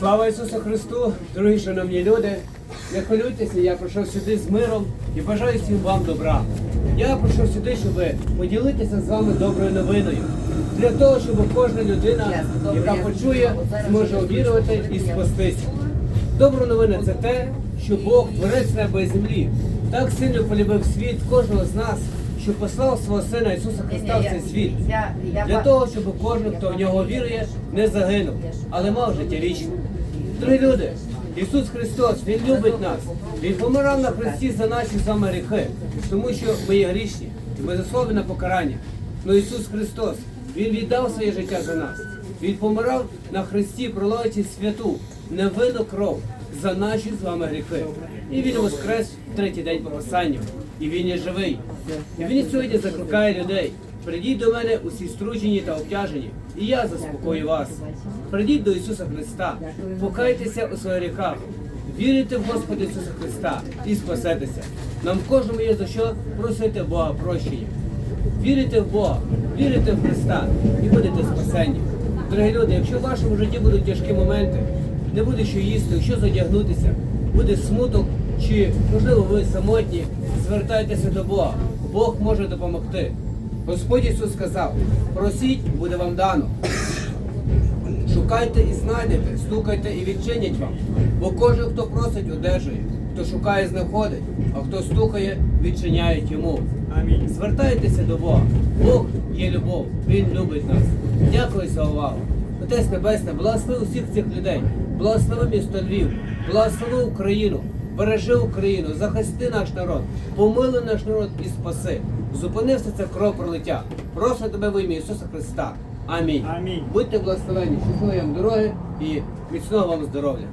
Слава Ісусу Христу, дорогі шановні люди. Не хвилюйтеся, я прийшов сюди з миром і бажаю всім вам добра. Я прийшов сюди, щоб поділитися з вами доброю новиною. Для того, щоб кожна людина, яка почує, зможе увірувати і спастися. Добра новина це те, що Бог, творець неба і землі, так сильно полюбив світ кожного з нас, що послав свого Сина Ісуса Христа в цей світ. Для того, щоб кожен, хто в нього вірує, не загинув, але мав життя вічне. Дорогі люди, Ісус Христос, Він любить нас. Він помирав на хресті за наші саме гріхи, тому що ми є грішні і ми заслові на покарання. Но Ісус Христос, Він віддав своє життя за нас. Він помирав на хресті, проливаючи святу, невинну кров за наші з вами гріхи. І Він воскрес в третій день по Писанню. І Він є живий. І Він сьогодні закликає людей. Прийдіть до мене усі стручені та обтяжені, і я заспокою вас. Прийдіть до Ісуса Христа, покайтеся у своїх гріхах, вірите в Господа Ісуса Христа і спасетеся. Нам кожному є за що просити Бога прощення. Вірите в Бога, вірите в Христа і будете спасені. Дорогі люди, якщо в вашому житті будуть тяжкі моменти, не буде що їсти, що задягнутися, буде смуток, чи можливо ви самотні, звертайтеся до Бога. Бог може допомогти. Господь Ісус сказав: просіть, буде вам дано. Шукайте і знайдете, стукайте і відчинять вам. Бо кожен, хто просить, одержує, хто шукає, знаходить, а хто стукає, відчиняють йому. Амінь. Звертайтеся до Бога. Бог є любов, Він любить нас. Дякую за увагу. Отець Небесне, благослови усіх цих людей, благослови місто Львів, благослови Україну, бережи Україну, захисти наш народ, помили наш народ і спаси. Зупини все це кров пролиття. Прошу тебе в ім'я Ісуса Христа. Амінь. Амінь. Будьте благословені, щасливої вам дороги і міцного вам здоров'я.